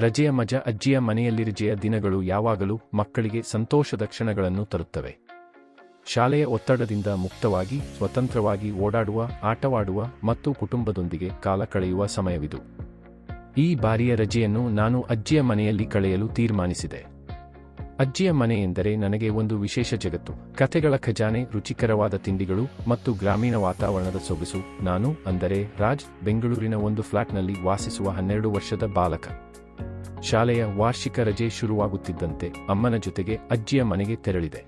ರಜೆಯ ಮಜ ಅಜ್ಜಿಯ ಮನೆಯಲ್ಲಿ ರಜೆಯ ದಿನಗಳು ಯಾವಾಗಲೂ ಮಕ್ಕಳಿಗೆ ಸಂತೋಷದ ಕ್ಷಣಗಳನ್ನು ತರುತ್ತವೆ. ಶಾಲೆಯ ಒತ್ತಡದಿಂದ ಮುಕ್ತವಾಗಿ, ಸ್ವತಂತ್ರವಾಗಿ ಓಡಾಡುವ, ಆಟವಾಡುವ ಮತ್ತು ಕುಟುಂಬದೊಂದಿಗೆ ಕಾಲ ಕಳೆಯುವ ಸಮಯವಿದು. ಈ ಬಾರಿಯ ರಜೆಯನ್ನು ನಾನು ಅಜ್ಜಿಯ ಮನೆಯಲ್ಲಿ ಕಳೆಯಲು ತೀರ್ಮಾನಿಸಿದೆ. ಅಜ್ಜಿಯ ಮನೆ ಎಂದರೆ ನನಗೆ ಒಂದು ವಿಶೇಷ ಜಗತ್ತು. ಕಥೆಗಳ ಖಜಾನೆ, ರುಚಿಕರವಾದ ತಿಂಡಿಗಳು ಮತ್ತು ಗ್ರಾಮೀಣ ವಾತಾವರಣದ ಸೊಗಸು. ನಾನು ಅಂದರೆ ರಾಜ್, ಬೆಂಗಳೂರಿನ ಒಂದು ಫ್ಲಾಟ್ನಲ್ಲಿ ವಾಸಿಸುವ ಹನ್ನೆರಡು ವರ್ಷದ ಬಾಲಕ. ಶಾಲೆಯ ವಾರ್ಷಿಕ ರಜೆ ಶುರುವಾಗುತ್ತಿದ್ದಂತೆ ಅಮ್ಮನ ಜೊತೆಗೆ ಅಜ್ಜಿಯ ಮನೆಗೆ ತೆರಳಿದೆ.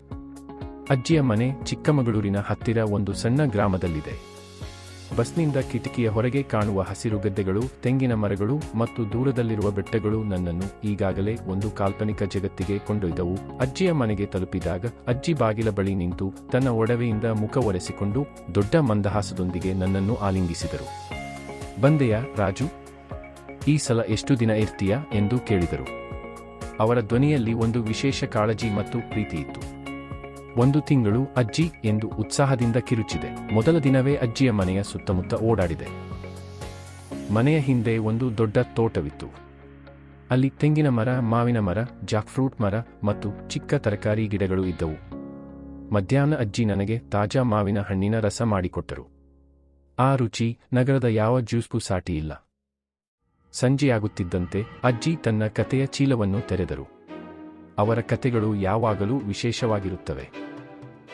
ಅಜ್ಜಿಯ ಮನೆ ಚಿಕ್ಕಮಗಳೂರಿನ ಹತ್ತಿರ ಒಂದು ಸಣ್ಣ ಗ್ರಾಮದಲ್ಲಿದೆ. ಬಸ್ನಿಂದ ಕಿಟಕಿಯ ಹೊರಗೆ ಕಾಣುವ ಹಸಿರು ಗದ್ದೆಗಳು, ತೆಂಗಿನ ಮರಗಳು ಮತ್ತು ದೂರದಲ್ಲಿರುವ ಬೆಟ್ಟಗಳು ನನ್ನನ್ನು ಈಗಾಗಲೇ ಒಂದು ಕಾಲ್ಪನಿಕ ಜಗತ್ತಿಗೆ ಕೊಂಡೊಯ್ದವು. ಅಜ್ಜಿಯ ಮನೆಗೆ ತಲುಪಿದಾಗ ಅಜ್ಜಿ ಬಾಗಿಲ ಬಳಿ ನಿಂತು ತನ್ನ ಒಡವೆಯಿಂದ ಮುಖ ಒರೆಸಿಕೊಂಡು ದೊಡ್ಡ ಮಂದಹಾಸದೊಂದಿಗೆ ನನ್ನನ್ನು ಆಲಿಂಗಿಸಿದರು. ಬಂದೆಯಾ ರಾಜು? ಈ ಸಲ ಎಷ್ಟು ದಿನ ಇರ್ತೀಯಾ ಎಂದು ಕೇಳಿದರು. ಅವರ ಧ್ವನಿಯಲ್ಲಿ ಒಂದು ವಿಶೇಷ ಕಾಳಜಿ ಮತ್ತು ಪ್ರೀತಿ ಇತ್ತು. ಒಂದು ತಿಂಗಳು ಅಜ್ಜಿ ಎಂದು ಉತ್ಸಾಹದಿಂದ ಕಿರುಚಿದೆ. ಮೊದಲ ದಿನವೇ ಅಜ್ಜಿಯ ಮನೆಯ ಸುತ್ತಮುತ್ತ ಓಡಾಡಿದೆ. ಮನೆಯ ಹಿಂದೆ ಒಂದು ದೊಡ್ಡ ತೋಟವಿತ್ತು. ಅಲ್ಲಿ ತೆಂಗಿನ ಮರ, ಮಾವಿನ ಮರ, ಜಾಕ್ಫ್ರೂಟ್ ಮರ ಮತ್ತು ಚಿಕ್ಕ ತರಕಾರಿ ಗಿಡಗಳು ಇದ್ದವು. ಮಧ್ಯಾಹ್ನ ಅಜ್ಜಿ ನನಗೆ ತಾಜಾ ಮಾವಿನ ಹಣ್ಣಿನ ರಸ ಮಾಡಿಕೊಟ್ಟರು. ಆ ರುಚಿ ನಗರದ ಯಾವ ಜ್ಯೂಸ್ಗೂ ಸಾಟಿಯಿಲ್ಲ. ಸಂಜೆಯಾಗುತ್ತಿದ್ದಂತೆ ಅಜ್ಜಿ ತನ್ನ ಕತೆಯ ಚೀಲವನ್ನು ತೆರೆದರು. ಅವರ ಕತೆಗಳು ಯಾವಾಗಲೂ ವಿಶೇಷವಾಗಿರುತ್ತವೆ.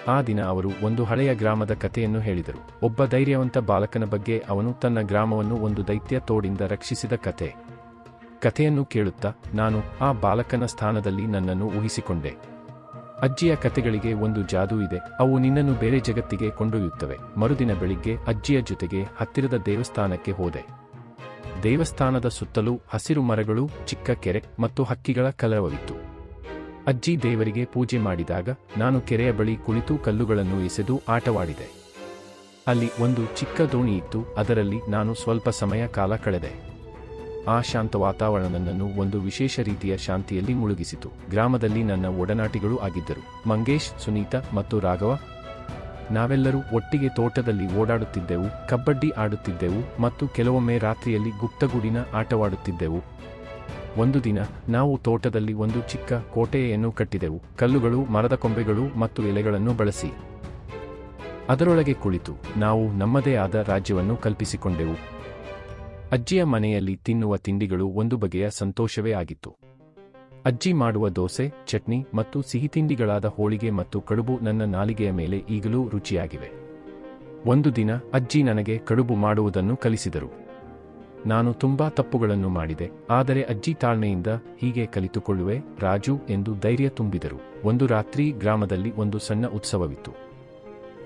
ಆ ದಿನ ಅವರು ಒಂದು ಹಳೆಯ ಗ್ರಾಮದ ಕಥೆಯನ್ನು ಹೇಳಿದರು. ಒಬ್ಬ ಧೈರ್ಯವಂತ ಬಾಲಕನ ಬಗ್ಗೆ ಅವನು ತನ್ನ ಗ್ರಾಮವನ್ನು ಒಂದು ದೈತ್ಯ ತೋಡಿಂದ ರಕ್ಷಿಸಿದ ಕತೆ ಕಥೆಯನ್ನು ಕೇಳುತ್ತಾ ನಾನು ಆ ಬಾಲಕನ ಸ್ಥಾನದಲ್ಲಿ ನನ್ನನ್ನು ಊಹಿಸಿಕೊಂಡೆ. ಅಜ್ಜಿಯ ಕತೆಗಳಿಗೆ ಒಂದು ಜಾದೂ ಇದೆ. ಅವು ನಿನ್ನನ್ನು ಬೇರೆ ಜಗತ್ತಿಗೆ ಕೊಂಡೊಯ್ಯುತ್ತವೆ. ಮರುದಿನ ಬೆಳಿಗ್ಗೆ ಅಜ್ಜಿಯ ಜೊತೆಗೆ ಹತ್ತಿರದ ದೇವಸ್ಥಾನಕ್ಕೆ ಹೋದೆ. ದೇವಸ್ಥಾನದ ಸುತ್ತಲೂ ಹಸಿರು ಮರಗಳು, ಚಿಕ್ಕ ಕೆರೆ ಮತ್ತು ಹಕ್ಕಿಗಳ ಕಲರವವಿತ್ತು ಅಜ್ಜಿ ದೇವರಿಗೆ ಪೂಜೆ ಮಾಡಿದಾಗ ನಾನು ಕೆರೆಯ ಬಳಿ ಕುಳಿತು ಕಲ್ಲುಗಳನ್ನು ಎಸೆದು ಆಟವಾಡಿದೆ. ಅಲ್ಲಿ ಒಂದು ಚಿಕ್ಕ ದೋಣಿ ಇತ್ತು, ಅದರಲ್ಲಿ ನಾನು ಸ್ವಲ್ಪ ಸಮಯ ಕಾಲ ಕಳೆದೆ. ಆ ಶಾಂತ ವಾತಾವರಣ ನನ್ನನ್ನು ಒಂದು ವಿಶೇಷ ರೀತಿಯ ಶಾಂತಿಯಲ್ಲಿ ಮುಳುಗಿಸಿತು. ಗ್ರಾಮದಲ್ಲಿ ನನ್ನ ಒಡನಾಟಿಗಳು ಆಗಿದ್ದರು. ಮಂಗೇಶ್, ಸುನೀತಾ ಮತ್ತು ರಾಘವ ನಾವೆಲ್ಲರೂ ಒಟ್ಟಿಗೆ ತೋಟದಲ್ಲಿ ಓಡಾಡುತ್ತಿದ್ದೆವು ಕಬಡ್ಡಿ ಆಡುತ್ತಿದ್ದೆವು ಮತ್ತು ಕೆಲವೊಮ್ಮೆ ರಾತ್ರಿಯಲ್ಲಿ ಗುಪ್ತಗೂಡಿನ ಆಟವಾಡುತ್ತಿದ್ದೆವು. ಒಂದು ದಿನ ನಾವು ತೋಟದಲ್ಲಿ ಒಂದು ಚಿಕ್ಕ ಕೋಟೆಯನ್ನು ಕಟ್ಟಿದೆವು, ಕಲ್ಲುಗಳು, ಮರದ ಕೊಂಬೆಗಳು ಮತ್ತು ಎಲೆಗಳನ್ನು ಬಳಸಿ. ಅದರೊಳಗೆ ಕುಳಿತು ನಾವು ನಮ್ಮದೇ ಆದ ರಾಜ್ಯವನ್ನು ಕಲ್ಪಿಸಿಕೊಂಡೆವು. ಅಜ್ಜಿಯ ಮನೆಯಲ್ಲಿ ತಿನ್ನುವ ತಿಂಡಿಗಳು ಒಂದು ಬಗೆಯ ಸಂತೋಷವೇ ಆಗಿತ್ತು. ಅಜ್ಜಿ ಮಾಡುವ ದೋಸೆ, ಚಟ್ನಿ ಮತ್ತು ಸಿಹಿತಿಂಡಿಗಳಾದ ಹೋಳಿಗೆ ಮತ್ತು ಕಡುಬು ನನ್ನ ನಾಲಿಗೆಯ ಮೇಲೆ ಈಗಲೂ ರುಚಿಯಾಗಿವೆ. ಒಂದು ದಿನ ಅಜ್ಜಿ ನನಗೆ ಕಡುಬು ಮಾಡುವುದನ್ನು ಕಲಿಸಿದರು. ನಾನು ತುಂಬಾ ತಪ್ಪುಗಳನ್ನು ಮಾಡಿದೆ, ಆದರೆ ಅಜ್ಜಿ ತಾಳ್ಮೆಯಿಂದ ಹೀಗೆ ಕಲಿತುಕೊಳ್ಳುವೆ, ರಾಜು ಎಂದು ಧೈರ್ಯ ತುಂಬಿದರು. ಒಂದು ರಾತ್ರಿ ಗ್ರಾಮದಲ್ಲಿ ಒಂದು ಸಣ್ಣ ಉತ್ಸವವಿತ್ತು.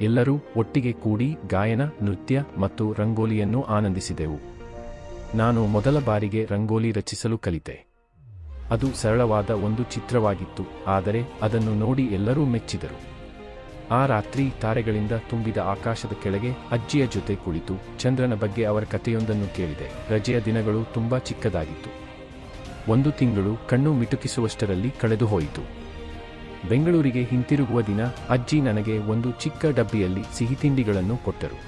ಎಲ್ಲರೂ ಒಟ್ಟಿಗೆ ಕೂಡಿ ಗಾಯನ, ನೃತ್ಯ ಮತ್ತು ರಂಗೋಲಿಯನ್ನು ಆನಂದಿಸಿದೆವು. ನಾನು ಮೊದಲ ಬಾರಿಗೆ ರಂಗೋಲಿ ರಚಿಸಲು ಕಲಿತೆ. ಅದು ಸರಳವಾದ ಒಂದು ಚಿತ್ರವಾಗಿತ್ತು, ಆದರೆ ಅದನ್ನು ನೋಡಿ ಎಲ್ಲರೂ ಮೆಚ್ಚಿದರು. ಆ ರಾತ್ರಿ ತಾರೆಗಳಿಂದ ತುಂಬಿದ ಆಕಾಶದ ಕೆಳಗೆ ಅಜ್ಜಿಯ ಜೊತೆ ಕುಳಿತು ಚಂದ್ರನ ಬಗ್ಗೆ ಅವರ ಕಥೆಯೊಂದನ್ನು ಕೇಳಿದೆ. ರಜೆಯ ದಿನಗಳು ತುಂಬಾ ಚಿಕ್ಕದಾಗಿತ್ತು. ಒಂದು ತಿಂಗಳು ಕಣ್ಣು ಮಿಟುಕಿಸುವಷ್ಟರಲ್ಲಿ ಕಳೆದು ಹೋಯಿತು. ಬೆಂಗಳೂರಿಗೆ ಹಿಂತಿರುಗುವ ದಿನ ಅಜ್ಜಿ ನನಗೆ ಒಂದು ಚಿಕ್ಕ ಡಬ್ಬಿಯಲ್ಲಿ ಸಿಹಿ ತಿಂಡಿಗಳನ್ನು ಕೊಟ್ಟರು.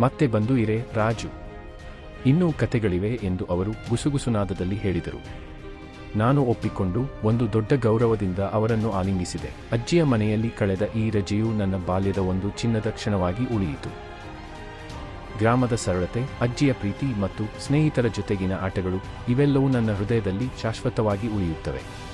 ಮತ್ತೆ ಬಂದು ಇರೆ, ರಾಜು. ಇನ್ನೂ ಕತೆಗಳಿವೆ ಎಂದು ಅವರು ಗುಸುಗುಸುನಾದದಲ್ಲಿ ಹೇಳಿದರು. ನಾನು ಒಪ್ಪಿಕೊಂಡು ಒಂದು ದೊಡ್ಡ ಗೌರವದಿಂದ ಅವರನ್ನು ಆಲಿಂಗಿಸಿದೆ. ಅಜ್ಜಿಯ ಮನೆಯಲ್ಲಿ ಕಳೆದ ಈ ರಜೆಯು ನನ್ನ ಬಾಲ್ಯದ ಒಂದು ಚಿನ್ನದ ಕ್ಷಣವಾಗಿ ಉಳಿಯಿತು. ಗ್ರಾಮದ ಸರಳತೆ, ಅಜ್ಜಿಯ ಪ್ರೀತಿ ಮತ್ತು ಸ್ನೇಹಿತರ ಜೊತೆಗಿನ ಆಟಗಳು ಇವೆಲ್ಲವೂ ನನ್ನ ಹೃದಯದಲ್ಲಿ ಶಾಶ್ವತವಾಗಿ ಉಳಿಯುತ್ತವೆ.